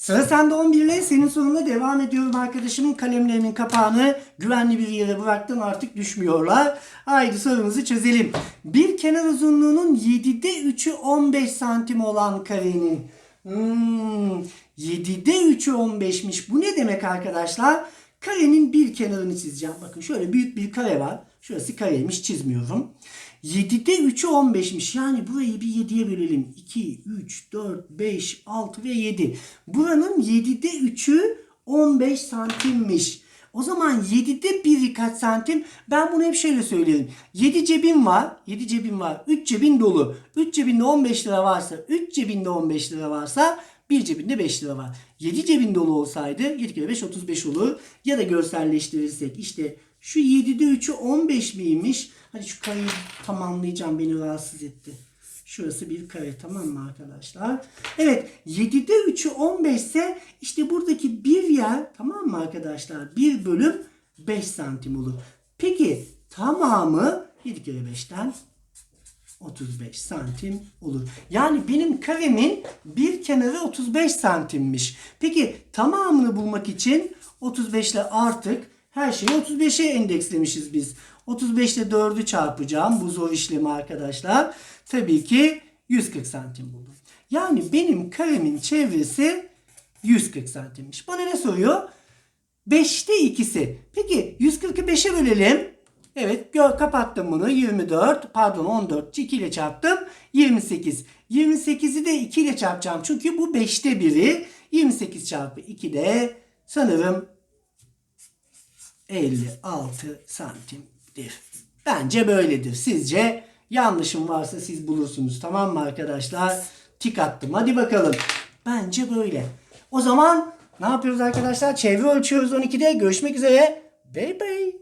Sıra sende 11 ile senin sorunla devam ediyorum arkadaşımın kalemlerinin kapağını güvenli bir yere bıraktım artık düşmüyorlar. Haydi sorumuzu çözelim. Bir kenar uzunluğunun 7'de 3'ü 15 santim olan karenin hmm, 7'de 3'ü 15'miş. Bu ne demek arkadaşlar? Karenin bir kenarını çizeceğim. Bakın şöyle büyük bir kare var. Şurası kareymiş çizmiyorum. 7'de 3'ü 15'miş. Yani burayı bir 7'ye bölelim. 2, 3, 4, 5, 6 ve 7. Buranın 7'de 3'ü 15 santimmiş. O zaman 7'de 1'i kaç santim? Ben bunu hep şöyle söylerim. 7 cebim var. 7 cebim var. 3 cebin dolu. 3 cebinde 15 lira varsa, 3 cebinde 15 lira varsa bir cebinde 5 lira var. 7 cebin dolu olsaydı 7 kere 5 35 olur. Ya da görselleştirirsek işte şu 7'de 3'ü 15 miymiş? Hadi şu kareyi tamamlayacağım beni rahatsız etti. Şurası bir kare tamam mı arkadaşlar? Evet 7'de 3'ü 15 ise işte buradaki bir yer tamam mı arkadaşlar? 1 bölüm 5 santim olur. Peki tamamı 7 kere 5'ten 35 santim olur. Yani benim karemin bir kenarı 35 santimmiş. Peki tamamını bulmak için 35 ile artık her şeyi 35'e endekslemişiz biz. 35 ile 4'ü çarpacağım. Bu zor işlemi arkadaşlar. Tabii ki 140 santim buldum. Yani benim karemin çevresi 140 santimmiş. Bana ne soruyor? 5'te ikisi. Peki 140'ı 5'e bölelim. Evet kapattım bunu. 24 pardon 14 2 ile çarptım. 28. 28'i de 2 ile çarpacağım. Çünkü bu 5'te biri. 28 çarpı 2 de sanırım 56 santimdir. Bence böyledir. Sizce yanlışım varsa siz bulursunuz. Tamam mı arkadaşlar? Tik attım. Hadi bakalım. Bence böyle. O zaman ne yapıyoruz arkadaşlar? Çevre ölçüyoruz 12'de. Görüşmek üzere. Bye bye.